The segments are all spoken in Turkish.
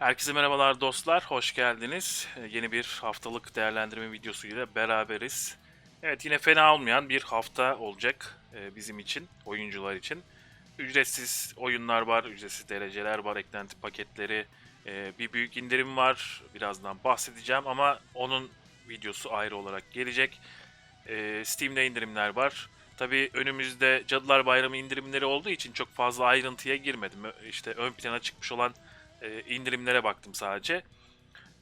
Herkese merhabalar dostlar, hoş geldiniz. Ee, Yeni bir haftalık değerlendirme videosuyla beraberiz. Evet yine fena olmayan bir hafta olacak e, bizim için, oyuncular için. Ücretsiz oyunlar var, ücretsiz dereceler var, eklenti paketleri, e, bir büyük indirim var. Birazdan bahsedeceğim ama onun videosu ayrı olarak gelecek. E, Steam'de indirimler var. Tabii önümüzde Cadılar Bayramı indirimleri olduğu için çok fazla ayrıntıya girmedim. İşte ön plana çıkmış olan e, indirimlere baktım sadece.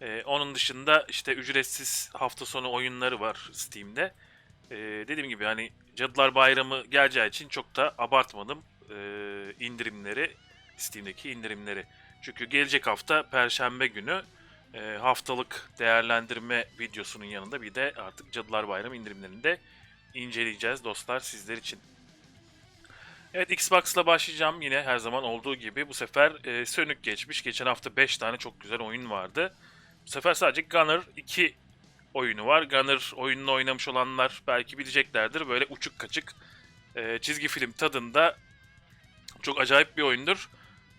E, onun dışında işte ücretsiz hafta sonu oyunları var Steam'de. E, dediğim gibi hani Cadılar Bayramı geleceği için çok da abartmadım e, indirimleri, Steam'deki indirimleri. Çünkü gelecek hafta Perşembe günü e, haftalık değerlendirme videosunun yanında bir de artık Cadılar Bayramı indirimlerini de inceleyeceğiz dostlar sizler için. Evet Xbox'la başlayacağım yine her zaman olduğu gibi. Bu sefer e, sönük geçmiş. Geçen hafta 5 tane çok güzel oyun vardı. Bu sefer sadece Gunner 2 oyunu var. Gunner oyununu oynamış olanlar belki bileceklerdir. Böyle uçuk kaçık e, çizgi film tadında çok acayip bir oyundur.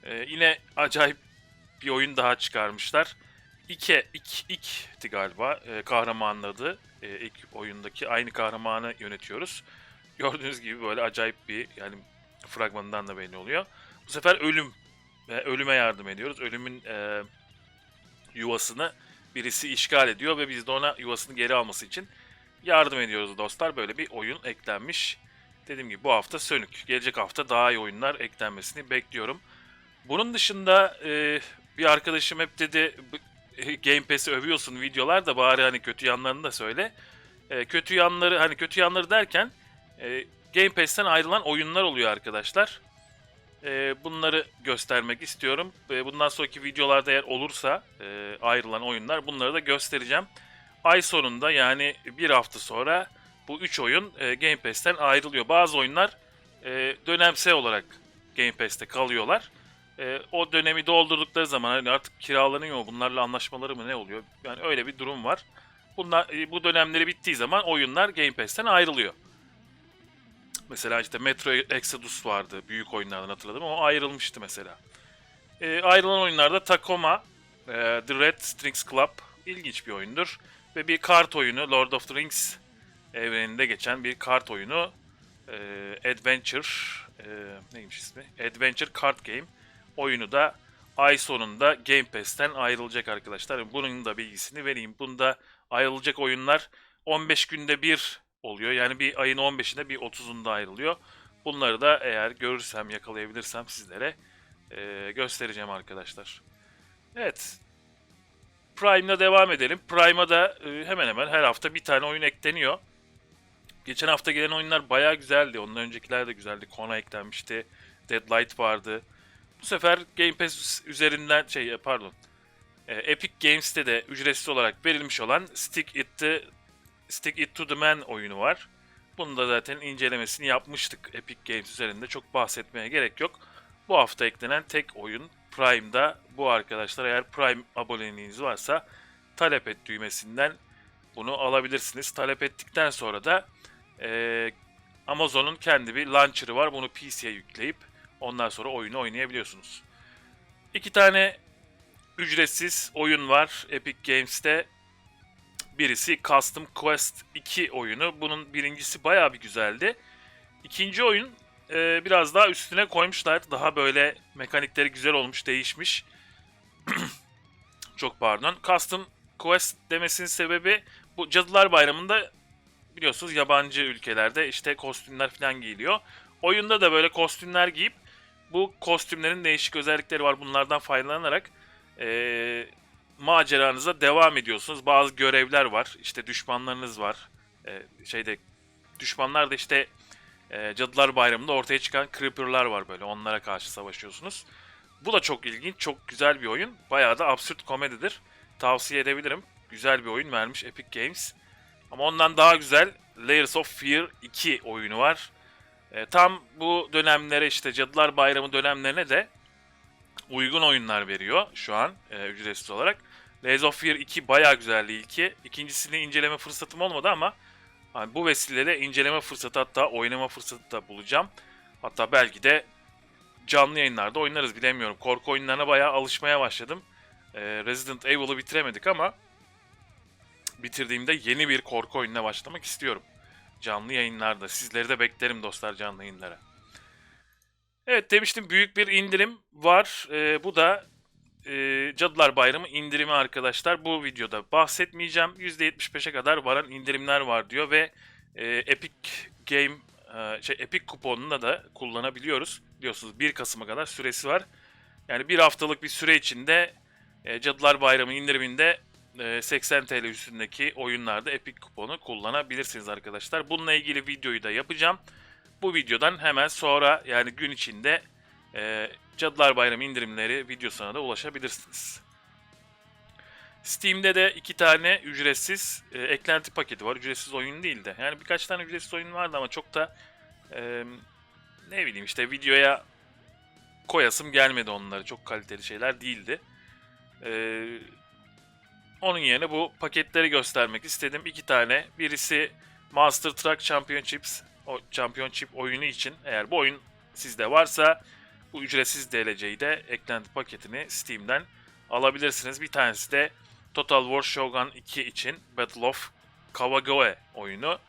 E, yine acayip bir oyun daha çıkarmışlar. İke, ik, ikti galiba e, kahramanın adı. E, ilk oyundaki aynı kahramanı yönetiyoruz. Gördüğünüz gibi böyle acayip bir yani fragmanından da belli oluyor. Bu sefer ölüm ve ölüme yardım ediyoruz. Ölümün e, yuvasını birisi işgal ediyor ve biz de ona yuvasını geri alması için yardım ediyoruz dostlar. Böyle bir oyun eklenmiş. Dediğim gibi bu hafta sönük. Gelecek hafta daha iyi oyunlar eklenmesini bekliyorum. Bunun dışında e, bir arkadaşım hep dedi "Bu- e, Game Pass'i övüyorsun videolar da bari hani kötü yanlarını da söyle. E, kötü yanları hani kötü yanları derken e, Game Pass'ten ayrılan oyunlar oluyor arkadaşlar. E, bunları göstermek istiyorum. E, bundan sonraki videolarda eğer olursa e, ayrılan oyunlar bunları da göstereceğim. Ay sonunda yani bir hafta sonra bu 3 oyun e, Game Pass'ten ayrılıyor. Bazı oyunlar e, dönemsel olarak Game Pass'te kalıyorlar. E, o dönemi doldurdukları zaman hani artık kiralanıyor mu bunlarla anlaşmaları mı ne oluyor? Yani öyle bir durum var. Bunlar, e, bu dönemleri bittiği zaman oyunlar Game Pass'ten ayrılıyor. Mesela işte Metro Exodus vardı. Büyük oyunlardan hatırladım. O ayrılmıştı mesela. E, ayrılan oyunlarda Tacoma, e, The Red Strings Club ilginç bir oyundur. Ve bir kart oyunu Lord of the Rings evreninde geçen bir kart oyunu. E, Adventure, e, neymiş ismi? Adventure Card Game. Oyunu da ay sonunda Game Pass'ten ayrılacak arkadaşlar. Bunun da bilgisini vereyim. Bunda ayrılacak oyunlar 15 günde bir oluyor. Yani bir ayın 15'inde bir 30'unda ayrılıyor. Bunları da eğer görürsem, yakalayabilirsem sizlere e, göstereceğim arkadaşlar. Evet. Prime'la devam edelim. Prime'a da e, hemen hemen her hafta bir tane oyun ekleniyor. Geçen hafta gelen oyunlar bayağı güzeldi. Ondan öncekiler de güzeldi. Kona eklenmişti. Deadlight vardı. Bu sefer Game Pass üzerinden şey pardon. e, Epic Games'te de ücretsiz olarak verilmiş olan Stick It the Stick It to the Man oyunu var. Bunu da zaten incelemesini yapmıştık Epic Games üzerinde. Çok bahsetmeye gerek yok. Bu hafta eklenen tek oyun Prime'da bu arkadaşlar. Eğer Prime aboneliğiniz varsa talep et düğmesinden bunu alabilirsiniz. Talep ettikten sonra da eee, Amazon'un kendi bir launcher'ı var. Bunu PC'ye yükleyip ondan sonra oyunu oynayabiliyorsunuz. İki tane ücretsiz oyun var Epic Games'te. Birisi Custom Quest 2 oyunu. Bunun birincisi bayağı bir güzeldi. İkinci oyun e, biraz daha üstüne koymuşlar. Daha böyle mekanikleri güzel olmuş, değişmiş. Çok pardon. Custom Quest demesinin sebebi bu Cadılar Bayramı'nda biliyorsunuz yabancı ülkelerde işte kostümler falan giyiliyor. Oyunda da böyle kostümler giyip bu kostümlerin değişik özellikleri var. Bunlardan faydalanarak e, maceranıza devam ediyorsunuz. Bazı görevler var. İşte düşmanlarınız var. Ee, şeyde düşmanlar da işte e, Cadılar Bayramı'nda ortaya çıkan Creeper'lar var böyle. Onlara karşı savaşıyorsunuz. Bu da çok ilginç, çok güzel bir oyun. Bayağı da absürt komedidir. Tavsiye edebilirim. Güzel bir oyun vermiş Epic Games. Ama ondan daha güzel Layers of Fear 2 oyunu var. E, tam bu dönemlere işte Cadılar Bayramı dönemlerine de uygun oyunlar veriyor şu an e, ücretsiz olarak. Layers of Fear 2 bayağı güzeldi ilki. İkincisini inceleme fırsatım olmadı ama hani bu vesileyle inceleme fırsatı hatta oynama fırsatı da bulacağım. Hatta belki de canlı yayınlarda oynarız bilemiyorum. Korku oyunlarına bayağı alışmaya başladım. e, Resident Evil'ı bitiremedik ama bitirdiğimde yeni bir korku oyununa başlamak istiyorum. Canlı yayınlarda. Sizleri de beklerim dostlar canlı yayınlara. Evet demiştim büyük bir indirim var. Ee, bu da e, Cadılar Bayramı indirimi arkadaşlar. Bu videoda bahsetmeyeceğim. %75'e kadar varan indirimler var diyor ve e, Epic Game e, şey Epic kuponunu da kullanabiliyoruz. Biliyorsunuz 1 Kasım'a kadar süresi var. Yani bir haftalık bir süre içinde e, Cadılar Bayramı indiriminde e, 80 TL üstündeki oyunlarda Epic kuponu kullanabilirsiniz arkadaşlar. Bununla ilgili videoyu da yapacağım. Bu videodan hemen sonra yani gün içinde e, Cadılar Bayramı indirimleri videosuna da ulaşabilirsiniz. Steam'de de iki tane ücretsiz e, eklenti paketi var. Ücretsiz oyun değil de. Yani birkaç tane ücretsiz oyun vardı ama çok da e, ne bileyim işte videoya koyasım gelmedi onları. Çok kaliteli şeyler değildi. E, onun yerine bu paketleri göstermek istedim. İki tane. Birisi Master Truck Championships o Championship oyunu için eğer bu oyun sizde varsa ücretsiz DLC'yi de eklenti paketini Steam'den alabilirsiniz. Bir tanesi de Total War Shogun 2 için Battle of Kawagoe oyunu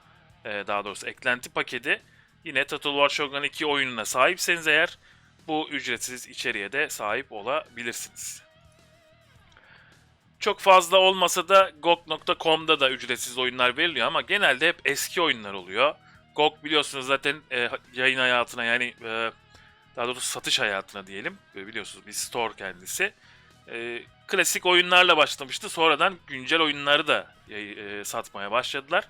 e, daha doğrusu eklenti paketi. Yine Total War Shogun 2 oyununa sahipseniz eğer bu ücretsiz içeriğe de sahip olabilirsiniz. Çok fazla olmasa da GOG.com'da da ücretsiz oyunlar veriliyor ama genelde hep eski oyunlar oluyor. GOG biliyorsunuz zaten e, yayın hayatına yani e, daha doğrusu satış hayatına diyelim. E, biliyorsunuz bir store kendisi. E, klasik oyunlarla başlamıştı. Sonradan güncel oyunları da e, satmaya başladılar.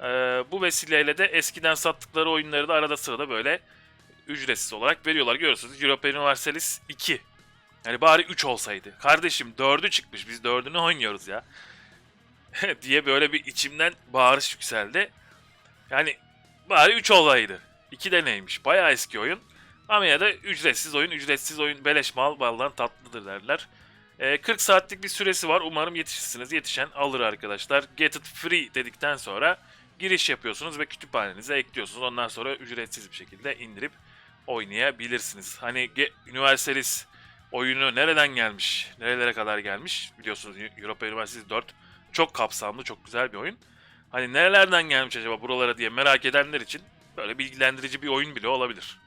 E, bu vesileyle de eskiden sattıkları oyunları da arada sırada böyle ücretsiz olarak veriyorlar. Görüyorsunuz Europa Universalis 2. Yani bari 3 olsaydı. Kardeşim 4'ü çıkmış biz 4'ünü oynuyoruz ya. diye böyle bir içimden bağırış yükseldi. Yani bari 3 olaydı. 2 de neymiş? Bayağı eski oyun. Ama ya da ücretsiz oyun, ücretsiz oyun beleş mal baldan tatlıdır derler. Ee, 40 saatlik bir süresi var. Umarım yetişirsiniz. Yetişen alır arkadaşlar. Get it free dedikten sonra giriş yapıyorsunuz ve kütüphanenize ekliyorsunuz. Ondan sonra ücretsiz bir şekilde indirip oynayabilirsiniz. Hani Universalis oyunu nereden gelmiş, nerelere kadar gelmiş biliyorsunuz Europa Universalis 4 çok kapsamlı, çok güzel bir oyun. Hani nerelerden gelmiş acaba buralara diye merak edenler için böyle bilgilendirici bir oyun bile olabilir.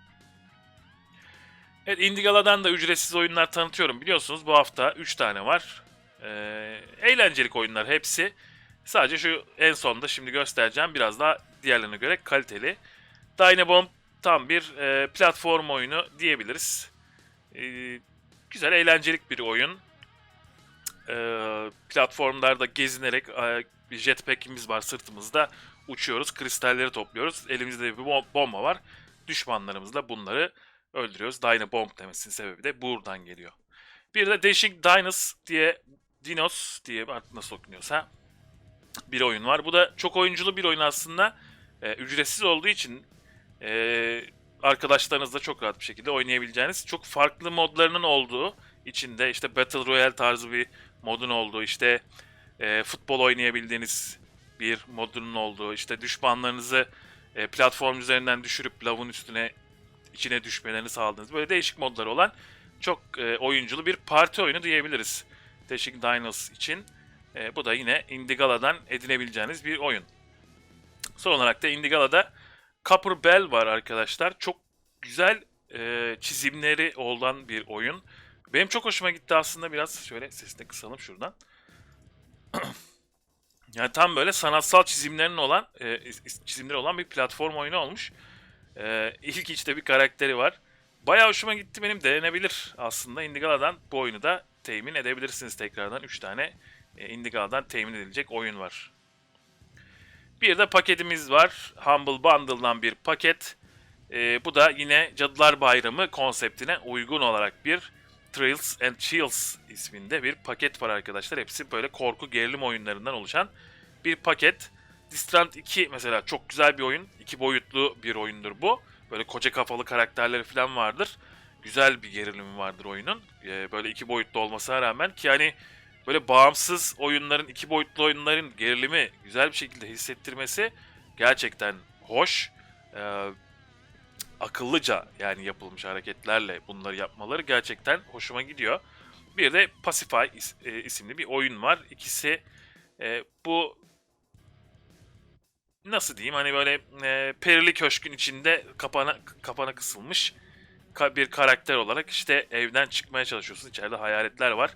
Evet Indigala'dan da ücretsiz oyunlar tanıtıyorum. Biliyorsunuz bu hafta 3 tane var. Ee, eğlencelik oyunlar hepsi. Sadece şu en sonda şimdi göstereceğim biraz daha diğerlerine göre kaliteli. Dynabomb tam bir e, platform oyunu diyebiliriz. E, güzel eğlencelik bir oyun. E, platformlarda gezinerek e, jetpack'imiz var sırtımızda. Uçuyoruz, kristalleri topluyoruz. Elimizde bir bom- bomba var. Düşmanlarımızla bunları öldürüyoruz. Dynabomb demesinin sebebi de buradan geliyor. Bir de Dashing Dinos diye Dinos diye artık nasıl okunuyorsa bir oyun var. Bu da çok oyunculu bir oyun aslında. Ee, ücretsiz olduğu için e, arkadaşlarınızla çok rahat bir şekilde oynayabileceğiniz çok farklı modlarının olduğu içinde işte Battle Royale tarzı bir modun olduğu işte e, futbol oynayabildiğiniz bir modunun olduğu işte düşmanlarınızı e, platform üzerinden düşürüp lavın üstüne içine düşmelerini sağladığınız böyle değişik modları olan çok e, oyunculu bir parti oyunu diyebiliriz. Dashing Dinos için. E, bu da yine Indigala'dan edinebileceğiniz bir oyun. Son olarak da Indigala'da Copper Bell var arkadaşlar. Çok güzel e, çizimleri olan bir oyun. Benim çok hoşuma gitti aslında biraz. Şöyle sesini kısalım şuradan. yani tam böyle sanatsal çizimlerinin olan e, çizimleri olan bir platform oyunu olmuş. E, ilk içte bir karakteri var. Bayağı hoşuma gitti benim denenebilir aslında. Indigala'dan bu oyunu da temin edebilirsiniz tekrardan. 3 tane e, Indigala'dan temin edilecek oyun var. Bir de paketimiz var. Humble Bundle'dan bir paket. E, bu da yine Cadılar Bayramı konseptine uygun olarak bir Thrills and Chills isminde bir paket var arkadaşlar. Hepsi böyle korku gerilim oyunlarından oluşan bir paket. Distrant 2 mesela çok güzel bir oyun. İki boyutlu bir oyundur bu. Böyle koca kafalı karakterleri falan vardır. Güzel bir gerilimi vardır oyunun. Ee, böyle iki boyutlu olmasına rağmen ki hani böyle bağımsız oyunların, iki boyutlu oyunların gerilimi güzel bir şekilde hissettirmesi gerçekten hoş. Ee, akıllıca yani yapılmış hareketlerle bunları yapmaları gerçekten hoşuma gidiyor. Bir de Pacify is- e, isimli bir oyun var. İkisi e, bu nasıl diyeyim hani böyle e, perili köşkün içinde kapana kapana kısılmış ka- bir karakter olarak işte evden çıkmaya çalışıyorsun. İçeride hayaletler var.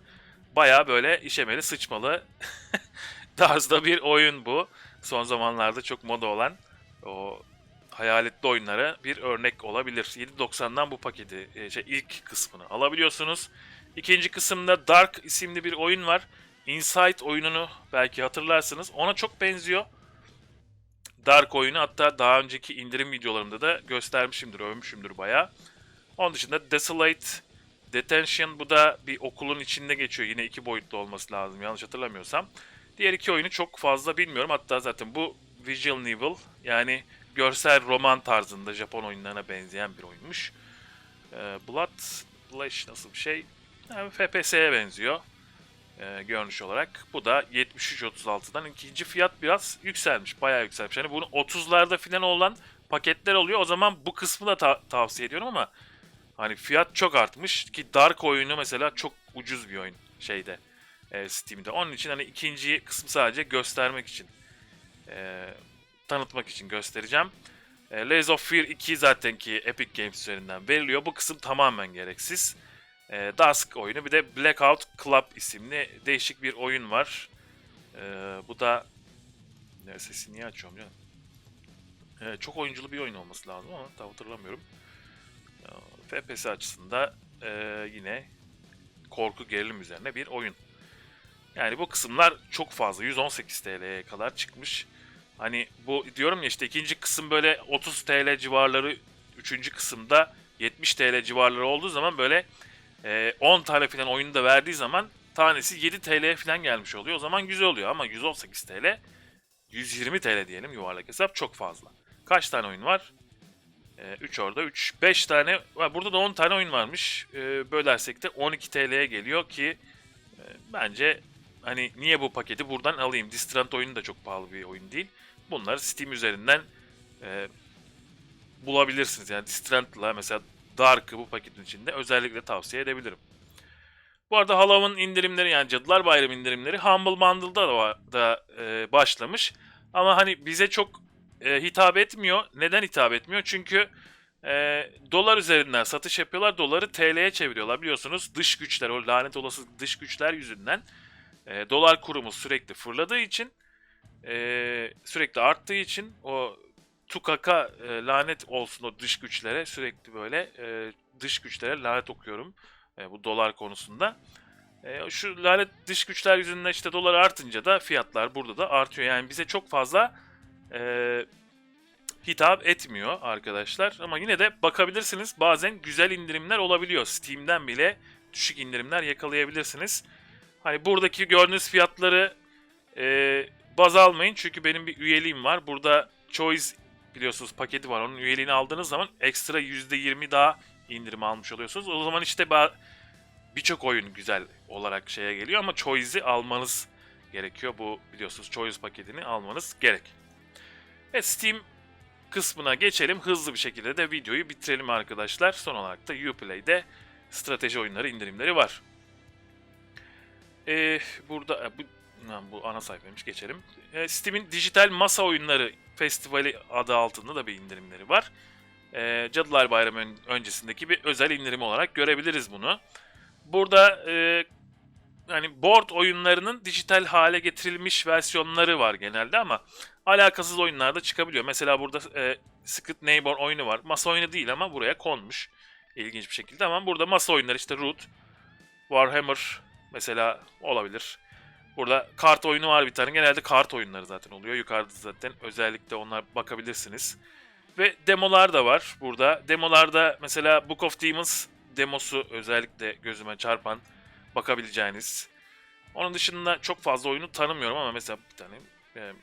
Baya böyle işemeli sıçmalı tarzda bir oyun bu. Son zamanlarda çok moda olan o hayaletli oyunlara bir örnek olabilir. 7.90'dan bu paketi e, şey ilk kısmını alabiliyorsunuz. İkinci kısımda Dark isimli bir oyun var. Inside oyununu belki hatırlarsınız. Ona çok benziyor. Dark oyunu hatta daha önceki indirim videolarımda da göstermişimdir, övmüşümdür bayağı. Onun dışında Desolate, Detention bu da bir okulun içinde geçiyor. Yine iki boyutlu olması lazım yanlış hatırlamıyorsam. Diğer iki oyunu çok fazla bilmiyorum. Hatta zaten bu visual novel yani görsel roman tarzında Japon oyunlarına benzeyen bir oyunmuş. Ee, Blood Flash nasıl bir şey? Yani FPS'ye benziyor e, görünüş olarak. Bu da 73.36'dan ikinci fiyat biraz yükselmiş. Bayağı yükselmiş. Hani bunu 30'larda falan olan paketler oluyor. O zaman bu kısmı da ta- tavsiye ediyorum ama hani fiyat çok artmış ki Dark oyunu mesela çok ucuz bir oyun şeyde e, Steam'de. Onun için hani ikinci kısmı sadece göstermek için e, tanıtmak için göstereceğim. E, Layers of Fear 2 zaten ki Epic Games üzerinden veriliyor. Bu kısım tamamen gereksiz. E, Dusk oyunu bir de Blackout Club isimli değişik bir oyun var. E, bu da ne sesi niye açıyorum canım? E, çok oyunculu bir oyun olması lazım ama tam hatırlamıyorum. E, FPS açısında e, yine korku gerilim üzerine bir oyun. Yani bu kısımlar çok fazla. 118 TL'ye kadar çıkmış. Hani bu diyorum ya işte ikinci kısım böyle 30 TL civarları, üçüncü kısımda 70 TL civarları olduğu zaman böyle e, 10 tane falan oyunu da verdiği zaman tanesi 7 TL'ye falan gelmiş oluyor. O zaman güzel oluyor ama 118 TL, 120 TL diyelim yuvarlak hesap çok fazla. Kaç tane oyun var? 3 orada 3. 5 tane. Burada da 10 tane oyun varmış. E, bölersek de 12 TL'ye geliyor ki e, bence hani niye bu paketi buradan alayım? Distrant oyunu da çok pahalı bir oyun değil. Bunları Steam üzerinden e, bulabilirsiniz. Yani Distrant'la mesela Dark'ı bu paketin içinde özellikle tavsiye edebilirim. Bu arada Halloween indirimleri yani Cadılar Bayramı indirimleri Humble Bundle'da da, da e, başlamış. Ama hani bize çok e, hitap etmiyor. Neden hitap etmiyor? Çünkü e, dolar üzerinden satış yapıyorlar. Doları TL'ye çeviriyorlar. Biliyorsunuz dış güçler, o lanet olası dış güçler yüzünden e, dolar kurumuz sürekli fırladığı için e, sürekli arttığı için o tukaka e, lanet olsun o dış güçlere sürekli böyle e, dış güçlere lanet okuyorum e, bu dolar konusunda. E, şu lanet dış güçler yüzünden işte dolar artınca da fiyatlar burada da artıyor. Yani bize çok fazla e, hitap etmiyor arkadaşlar. Ama yine de bakabilirsiniz. Bazen güzel indirimler olabiliyor. Steam'den bile düşük indirimler yakalayabilirsiniz. Hani buradaki gördüğünüz fiyatları e, baz almayın. Çünkü benim bir üyeliğim var. Burada Choice biliyorsunuz paketi var. Onun üyeliğini aldığınız zaman ekstra %20 daha indirim almış oluyorsunuz. O zaman işte birçok oyun güzel olarak şeye geliyor ama Choice'i almanız gerekiyor. Bu biliyorsunuz Choice paketini almanız gerek. Evet Steam kısmına geçelim. Hızlı bir şekilde de videoyu bitirelim arkadaşlar. Son olarak da Uplay'de strateji oyunları indirimleri var. Ee, burada bu, bu ana sayfaymış geçelim. Ee, Steam'in dijital masa oyunları festivali adı altında da bir indirimleri var. Ee, Cadılar Bayramı ön- öncesindeki bir özel indirim olarak görebiliriz bunu. Burada e, hani board oyunlarının dijital hale getirilmiş versiyonları var genelde ama alakasız oyunlar da çıkabiliyor. Mesela burada e, Secret Neighbor oyunu var. Masa oyunu değil ama buraya konmuş. İlginç bir şekilde ama burada masa oyunları işte Root, Warhammer mesela olabilir. Burada kart oyunu var bir tane. Genelde kart oyunları zaten oluyor. Yukarıda zaten özellikle onlar bakabilirsiniz. Ve demolar da var burada. Demolarda mesela Book of Demons demosu özellikle gözüme çarpan bakabileceğiniz. Onun dışında çok fazla oyunu tanımıyorum ama mesela bir tane e,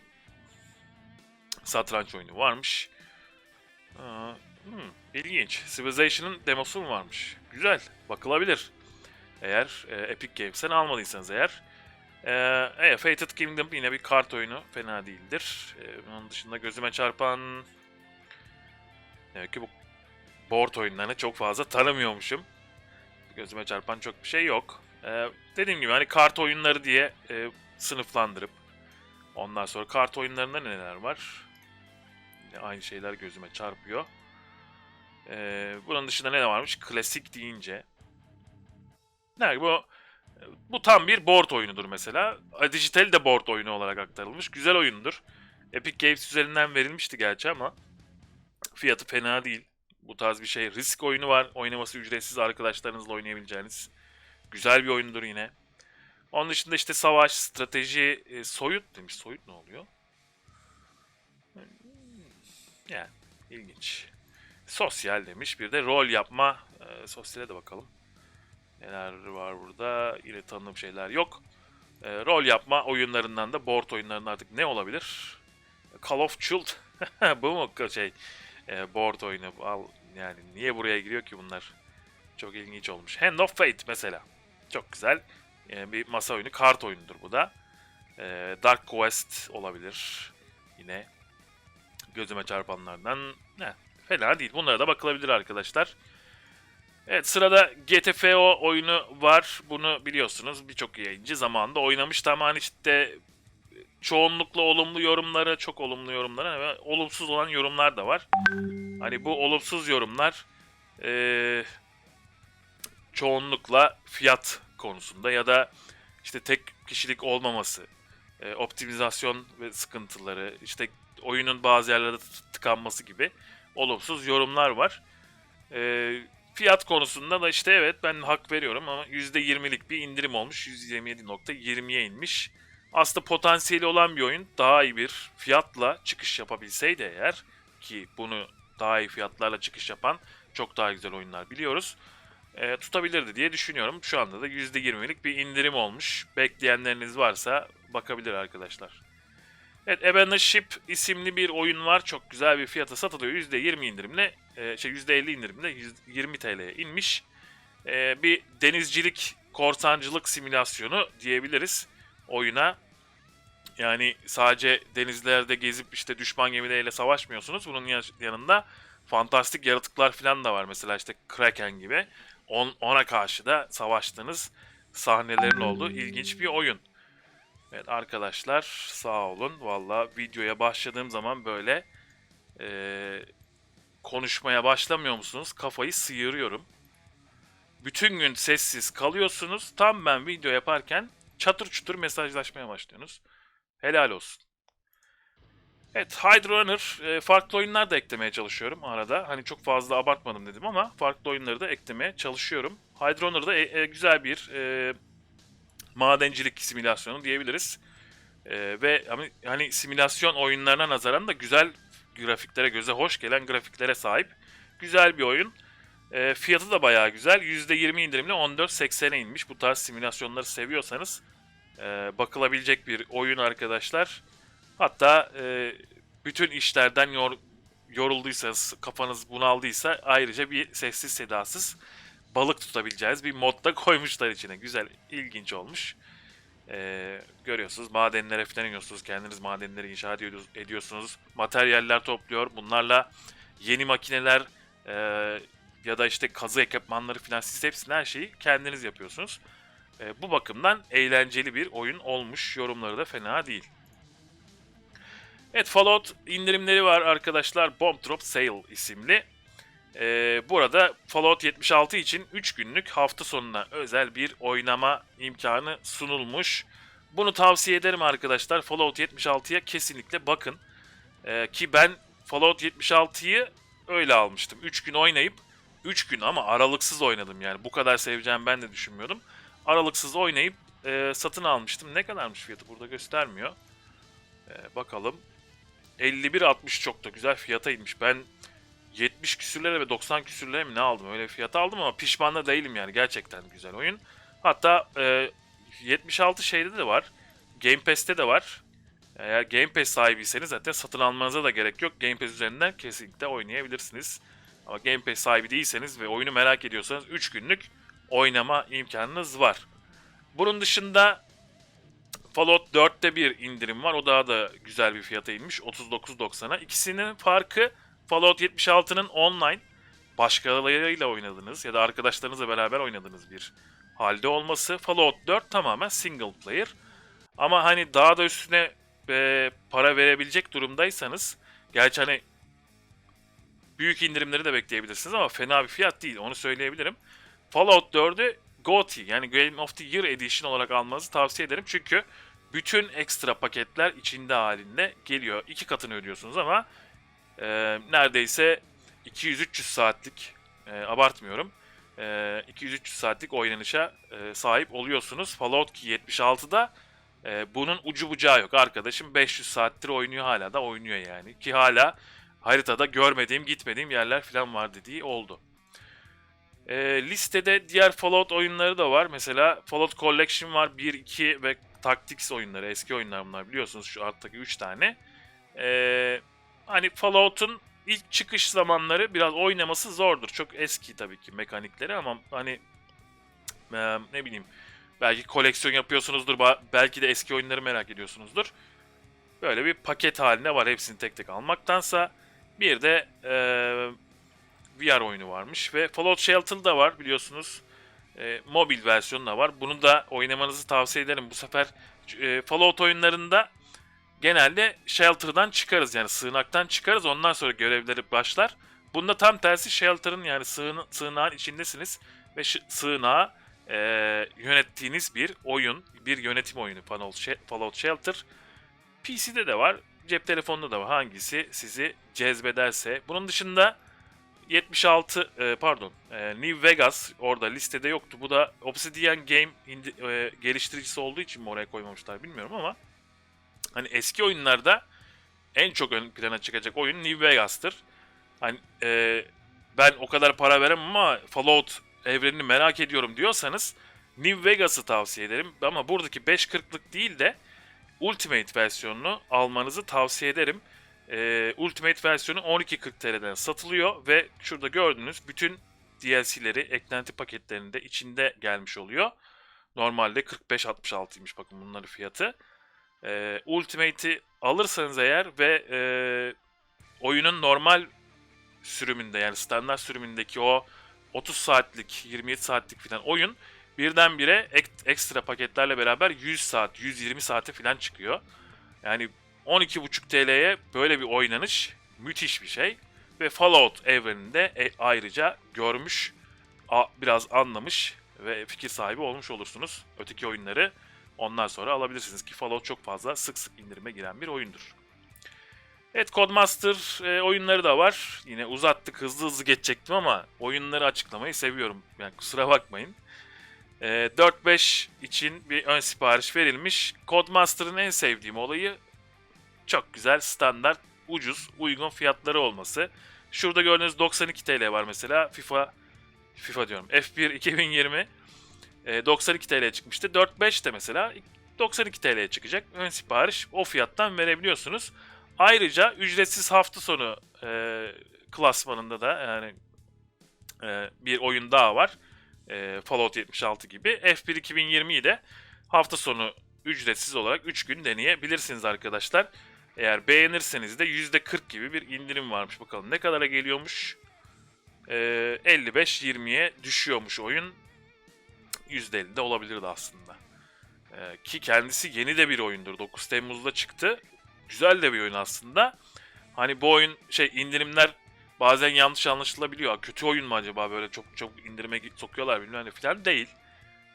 satranç oyunu varmış. Aa, hmm, ilginç. Civilization'ın demosu mu varmış? Güzel. Bakılabilir. Eğer e, Epic Games'ten almadıysanız eğer. E, evet, Fated Kingdom yine bir kart oyunu. Fena değildir. E, onun dışında gözüme çarpan... Demek ki bu board oyunlarını çok fazla tanımıyormuşum. Gözüme çarpan çok bir şey yok. Ee, dediğim gibi hani kart oyunları diye e, sınıflandırıp ondan sonra kart oyunlarında neler var? Yine aynı şeyler gözüme çarpıyor. Ee, bunun dışında ne varmış? Klasik deyince. Ne bu bu tam bir board oyunudur mesela. Dijital de board oyunu olarak aktarılmış. Güzel oyundur. Epic Games üzerinden verilmişti gerçi ama fiyatı fena değil. Bu tarz bir şey. Risk oyunu var. Oynaması ücretsiz arkadaşlarınızla oynayabileceğiniz. Güzel bir oyundur yine. Onun dışında işte savaş, strateji, e, soyut demiş. Soyut ne oluyor? Yani ilginç. Sosyal demiş. Bir de rol yapma. E, sosyale de bakalım. Neler var burada? Yine tanıdığım şeyler yok. E, rol yapma oyunlarından da board oyunlarından artık ne olabilir? Call of Duty. Bu mu şey? E, board oyunu. Al, yani niye buraya giriyor ki bunlar? Çok ilginç olmuş. Hand of Fate mesela. Çok güzel. E, bir masa oyunu. Kart oyunudur bu da. E, Dark Quest olabilir. Yine gözüme çarpanlardan. Ne, fena değil. Bunlara da bakılabilir arkadaşlar. Evet sırada GTFO oyunu var. Bunu biliyorsunuz birçok yayıncı zamanında oynamıştı ama hani işte çoğunlukla olumlu yorumları, çok olumlu yorumları ve olumsuz olan yorumlar da var. Hani bu olumsuz yorumlar eee, çoğunlukla fiyat konusunda ya da işte tek kişilik olmaması, e, optimizasyon ve sıkıntıları, işte oyunun bazı yerlerde tık- tıkanması gibi olumsuz yorumlar var. E, fiyat konusunda da işte evet ben hak veriyorum ama %20'lik bir indirim olmuş. 127.20'ye inmiş. Aslında potansiyeli olan bir oyun daha iyi bir fiyatla çıkış yapabilseydi eğer ki bunu daha iyi fiyatlarla çıkış yapan çok daha güzel oyunlar biliyoruz. E, tutabilirdi diye düşünüyorum. Şu anda da %20'lik bir indirim olmuş. Bekleyenleriniz varsa bakabilir arkadaşlar. Evet, Ebenezer Ship isimli bir oyun var. Çok güzel bir fiyata satılıyor. %20 indirimle, e, şey %50 indirimle 120 TL'ye inmiş. E, bir denizcilik, korsancılık simülasyonu diyebiliriz oyuna. Yani sadece denizlerde gezip işte düşman gemileriyle savaşmıyorsunuz. Bunun ya- yanında fantastik yaratıklar falan da var. Mesela işte Kraken gibi. On, ona karşı da savaştığınız sahnelerin olduğu ilginç bir oyun. Evet arkadaşlar sağ olun. Valla videoya başladığım zaman böyle eee, konuşmaya başlamıyor musunuz? Kafayı sıyırıyorum. Bütün gün sessiz kalıyorsunuz. Tam ben video yaparken çatır çutur mesajlaşmaya başlıyorsunuz. Helal olsun. Evet, Hydro Runner e, farklı oyunlar da eklemeye çalışıyorum arada. Hani çok fazla abartmadım dedim ama farklı oyunları da eklemeye çalışıyorum. Hydro Runner da e, e, güzel bir e, madencilik simülasyonu diyebiliriz. E, ve hani, hani simülasyon oyunlarına nazaran da güzel grafiklere, göze hoş gelen grafiklere sahip. Güzel bir oyun. E, fiyatı da bayağı güzel. %20 indirimle 14.80'e inmiş. Bu tarz simülasyonları seviyorsanız e, bakılabilecek bir oyun arkadaşlar. Hatta e, bütün işlerden yor, yorulduysanız, kafanız bunaldıysa ayrıca bir sessiz sedasız balık tutabileceğiniz bir mod da koymuşlar içine. Güzel, ilginç olmuş. E, görüyorsunuz madenlere falan iniyorsunuz. Kendiniz madenleri inşa ediyor- ediyorsunuz. Materyaller topluyor. Bunlarla yeni makineler e, ya da işte kazı ekipmanları falan siz hepsini her şeyi kendiniz yapıyorsunuz. E, bu bakımdan eğlenceli bir oyun olmuş. Yorumları da fena değil. Evet Fallout indirimleri var arkadaşlar. Bomb Drop Sale isimli. Ee, burada Fallout 76 için 3 günlük hafta sonuna özel bir oynama imkanı sunulmuş. Bunu tavsiye ederim arkadaşlar. Fallout 76'ya kesinlikle bakın. Ee, ki ben Fallout 76'yı öyle almıştım. 3 gün oynayıp 3 gün ama aralıksız oynadım yani. Bu kadar seveceğim ben de düşünmüyordum. Aralıksız oynayıp e, satın almıştım. Ne kadarmış fiyatı burada göstermiyor. Ee, bakalım. 51.60 çok da güzel fiyata inmiş. Ben 70 küsürlere ve 90 küsürlere mi ne aldım? Öyle fiyata aldım ama pişman da değilim yani. Gerçekten güzel oyun. Hatta e, 76 şeyde de var. Game Pass'te de var. Eğer Game Pass sahibiyseniz zaten satın almanıza da gerek yok. Game Pass üzerinden kesinlikle oynayabilirsiniz. Ama Game Pass sahibi değilseniz ve oyunu merak ediyorsanız 3 günlük oynama imkanınız var. Bunun dışında Fallout 4'te bir indirim var. O daha da güzel bir fiyata inmiş. 39.90'a. İkisinin farkı Fallout 76'nın online başkalarıyla oynadığınız ya da arkadaşlarınızla beraber oynadığınız bir halde olması. Fallout 4 tamamen single player. Ama hani daha da üstüne e, para verebilecek durumdaysanız gerçi hani büyük indirimleri de bekleyebilirsiniz ama fena bir fiyat değil onu söyleyebilirim. Fallout 4'ü GOTY yani Game of the Year Edition olarak almanızı tavsiye ederim. Çünkü bütün ekstra paketler içinde halinde geliyor. İki katını ödüyorsunuz ama e, neredeyse 200-300 saatlik e, abartmıyorum. E, 200-300 saatlik oynanışa e, sahip oluyorsunuz. Fallout ki 76'da e, bunun ucu bucağı yok. Arkadaşım 500 saattir oynuyor hala da oynuyor yani. Ki hala haritada görmediğim, gitmediğim yerler falan var dediği oldu. E, listede diğer Fallout oyunları da var. Mesela Fallout Collection var. 1, 2 ve Tactics oyunları. Eski oyunlar bunlar biliyorsunuz şu alttaki 3 tane. E, hani Fallout'un ilk çıkış zamanları biraz oynaması zordur. Çok eski tabii ki mekanikleri ama hani e, ne bileyim belki koleksiyon yapıyorsunuzdur. Belki de eski oyunları merak ediyorsunuzdur. Böyle bir paket haline var hepsini tek tek almaktansa. Bir de e, VR oyunu varmış ve Fallout Shelter da var biliyorsunuz. E, mobil versiyonu da var. Bunu da oynamanızı tavsiye ederim. Bu sefer e, Fallout oyunlarında genelde Shelter'dan çıkarız yani sığınaktan çıkarız. Ondan sonra görevleri başlar. Bunda tam tersi Shelter'ın yani sığın, sığınağın içindesiniz ve sığınağı e, yönettiğiniz bir oyun, bir yönetim oyunu Fallout Shelter. PC'de de var, cep telefonunda da var. Hangisi sizi cezbederse. Bunun dışında 76 e, pardon e, New Vegas orada listede yoktu. Bu da Obsidian Game indi- e, geliştiricisi olduğu için mi oraya koymamışlar bilmiyorum ama hani eski oyunlarda en çok ön plana çıkacak oyun New Vegas'tır. Hani e, ben o kadar para veremem ama Fallout evrenini merak ediyorum diyorsanız New Vegas'ı tavsiye ederim. Ama buradaki 540'lık değil de Ultimate versiyonunu almanızı tavsiye ederim. Ee, Ultimate versiyonu 12.40 TL'den satılıyor ve şurada gördüğünüz bütün DLC'leri, eklenti paketlerinin de içinde gelmiş oluyor. Normalde 45-66'ymış bakın bunların fiyatı. Ee, Ultimate'i alırsanız eğer ve e, oyunun normal sürümünde yani standart sürümündeki o 30 saatlik, 27 saatlik falan oyun birdenbire ek, ekstra paketlerle beraber 100 saat, 120 saate falan çıkıyor. Yani 12,5 TL'ye böyle bir oynanış müthiş bir şey. Ve Fallout evreninde e, ayrıca görmüş, biraz anlamış ve fikir sahibi olmuş olursunuz. Öteki oyunları ondan sonra alabilirsiniz ki Fallout çok fazla sık sık indirime giren bir oyundur. Evet Codemaster e, oyunları da var. Yine uzattık hızlı hızlı geçecektim ama oyunları açıklamayı seviyorum. Yani kusura bakmayın. E, 4-5 için bir ön sipariş verilmiş. Codemaster'ın en sevdiğim olayı çok güzel, standart, ucuz, uygun fiyatları olması. Şurada gördüğünüz 92 TL var mesela. FIFA FIFA diyorum. F1 2020 e, 92 TL'ye çıkmıştı. 4-5 de mesela 92 TL'ye çıkacak. Ön sipariş o fiyattan verebiliyorsunuz. Ayrıca ücretsiz hafta sonu e, klasmanında da yani e, bir oyun daha var. E, Fallout 76 gibi. F1 2020'yi de hafta sonu ücretsiz olarak 3 gün deneyebilirsiniz arkadaşlar. Eğer beğenirseniz de %40 gibi bir indirim varmış. Bakalım ne kadara geliyormuş. E, 55-20'ye düşüyormuş oyun. %50 de olabilirdi aslında. E, ki kendisi yeni de bir oyundur. 9 Temmuz'da çıktı güzel de bir oyun aslında. Hani bu oyun şey indirimler bazen yanlış anlaşılabiliyor. Kötü oyun mu acaba böyle çok çok indirime sokuyorlar bilmem ne falan değil.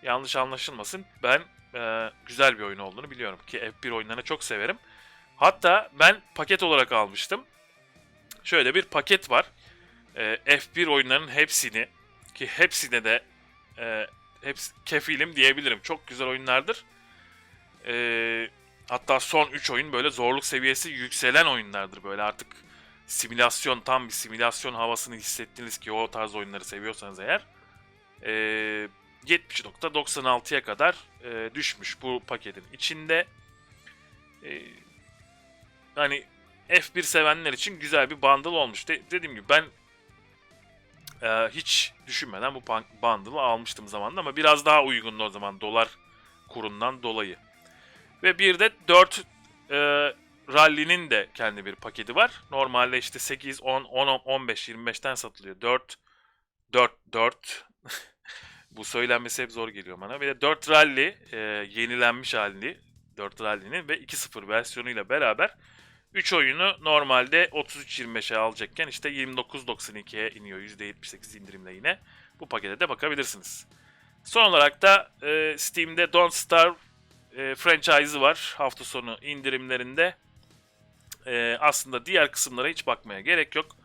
Yanlış anlaşılmasın. Ben e, güzel bir oyun olduğunu biliyorum ki F1 oyunlarını çok severim. Hatta ben paket olarak almıştım. Şöyle bir paket var. E, F1 oyunlarının hepsini ki hepsine de e, hepsi kefilim diyebilirim. Çok güzel oyunlardır. Eee Hatta son 3 oyun böyle zorluk seviyesi yükselen oyunlardır. Böyle artık simülasyon, tam bir simülasyon havasını hissettiniz ki o tarz oyunları seviyorsanız eğer. Ee, 70.96'ya kadar e, düşmüş bu paketin içinde. E, hani F1 sevenler için güzel bir bundle olmuş. De, dediğim gibi ben e, hiç düşünmeden bu bundle'ı almıştım zamanında ama biraz daha uygundu o zaman dolar kurundan dolayı. Ve bir de 4 e, rally'nin de kendi bir paketi var. Normalde işte 8, 10, 10, 15, 25'ten satılıyor. 4, 4, 4. Bu söylenmesi hep zor geliyor bana. Bir de 4 Rally e, yenilenmiş halini 4 Rally'nin ve 2.0 versiyonuyla beraber 3 oyunu normalde 33.25'e alacakken işte 29.92'ye iniyor. %78 indirimle yine. Bu pakete de bakabilirsiniz. Son olarak da e, Steam'de Don't Starve e, franchise'ı var. Hafta sonu indirimlerinde. E, aslında diğer kısımlara hiç bakmaya gerek yok.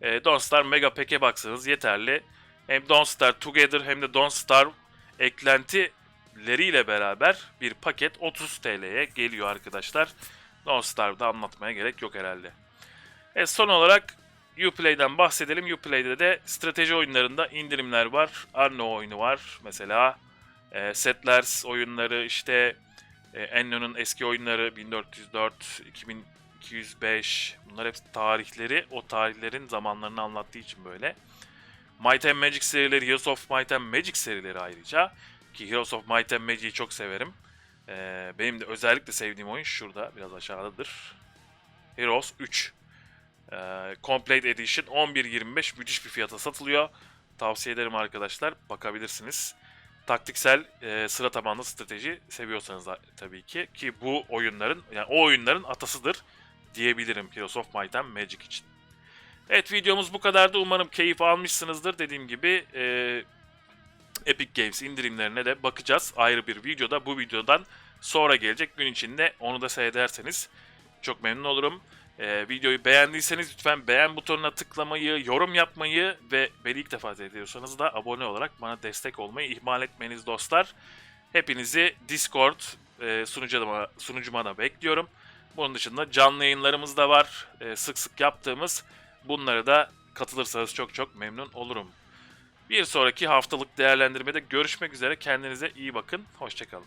E, Don't Starve Mega Pack'e baksanız yeterli. Hem Don't Starve Together hem de Don't Starve eklentileriyle beraber bir paket 30 TL'ye geliyor arkadaşlar. Don't Starve'da anlatmaya gerek yok herhalde. E, son olarak Uplay'den bahsedelim. Uplay'de de strateji oyunlarında indirimler var. Arno oyunu var mesela. E, Settlers oyunları işte e, Enno'nun eski oyunları 1404, 2205 bunlar hepsi tarihleri o tarihlerin zamanlarını anlattığı için böyle. Might and Magic serileri, Heroes of Might and Magic serileri ayrıca ki Heroes of Might and Magic'i çok severim. E, benim de özellikle sevdiğim oyun şurada biraz aşağıdadır. Heroes 3. E, Complete Edition 11.25 müthiş bir fiyata satılıyor. Tavsiye ederim arkadaşlar. Bakabilirsiniz. Taktiksel e, sıra tabanlı strateji seviyorsanız da- tabii ki. Ki bu oyunların, yani o oyunların atasıdır diyebilirim Heroes of Might and Magic için. Evet videomuz bu kadardı. Umarım keyif almışsınızdır. Dediğim gibi e, Epic Games indirimlerine de bakacağız. Ayrı bir videoda bu videodan sonra gelecek gün içinde onu da seyrederseniz çok memnun olurum. Ee, videoyu beğendiyseniz lütfen beğen butonuna tıklamayı, yorum yapmayı ve beni ilk defa seyrediyorsanız da abone olarak bana destek olmayı ihmal etmeniz dostlar. Hepinizi Discord e, sunucuma, sunucuma da bekliyorum. Bunun dışında canlı yayınlarımız da var. e, sık sık yaptığımız. Bunları da katılırsanız çok çok memnun olurum. Bir sonraki haftalık değerlendirmede görüşmek üzere. Kendinize iyi bakın. Hoşçakalın.